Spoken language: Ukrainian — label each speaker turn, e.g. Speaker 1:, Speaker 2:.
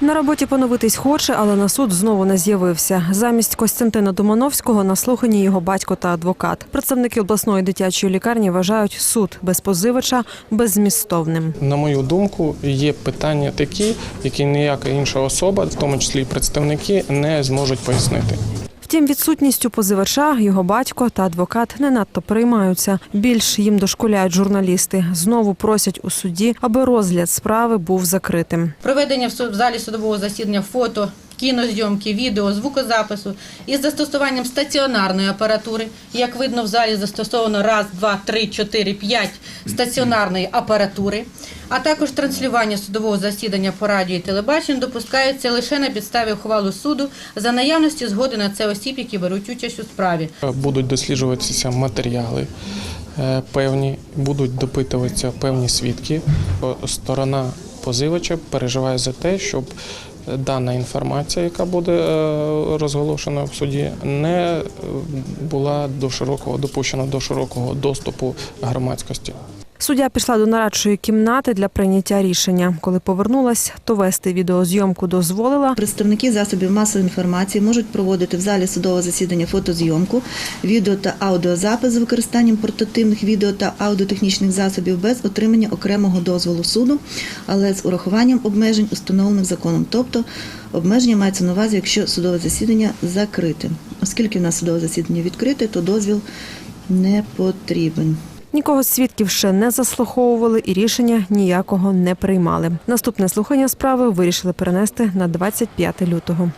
Speaker 1: На роботі поновитись хоче, але на суд знову не з'явився. Замість Костянтина Думановського на слуханні його батько та адвокат. Представники обласної дитячої лікарні вважають суд без позивача беззмістовним.
Speaker 2: На мою думку, є питання такі, які ніяка інша особа, в тому числі і представники, не зможуть пояснити.
Speaker 1: Втім, відсутністю позивача його батько та адвокат не надто приймаються. Більш їм дошкуляють журналісти. Знову просять у суді, аби розгляд справи був закритим.
Speaker 3: Проведення в залі судового засідання фото, кінозйомки, відео, звукозапису із застосуванням стаціонарної апаратури. Як видно, в залі застосовано раз, два, три, чотири, п'ять стаціонарної апаратури. А також транслювання судового засідання по радіо і телебаченню допускається лише на підставі ухвалу суду за наявності згоди на це осіб, які беруть участь у справі.
Speaker 2: Будуть досліджуватися матеріали е, певні, будуть допитуватися певні свідки. Сторона позивача переживає за те, щоб дана інформація, яка буде е, розголошена в суді, не е, була до широкого допущена до широкого доступу громадськості.
Speaker 1: Суддя пішла до нарадчої кімнати для прийняття рішення. Коли повернулась, то вести відеозйомку дозволила.
Speaker 4: Представники засобів масової інформації можуть проводити в залі судового засідання фотозйомку, відео та аудіозапис з використанням портативних відео та аудіотехнічних засобів без отримання окремого дозволу суду, але з урахуванням обмежень, установлених законом. Тобто обмеження мається на увазі, якщо судове засідання закрите. Оскільки в нас судове засідання відкрите, то дозвіл не потрібен.
Speaker 1: Нікого з свідків ще не заслуховували і рішення ніякого не приймали. Наступне слухання справи вирішили перенести на 25 лютого.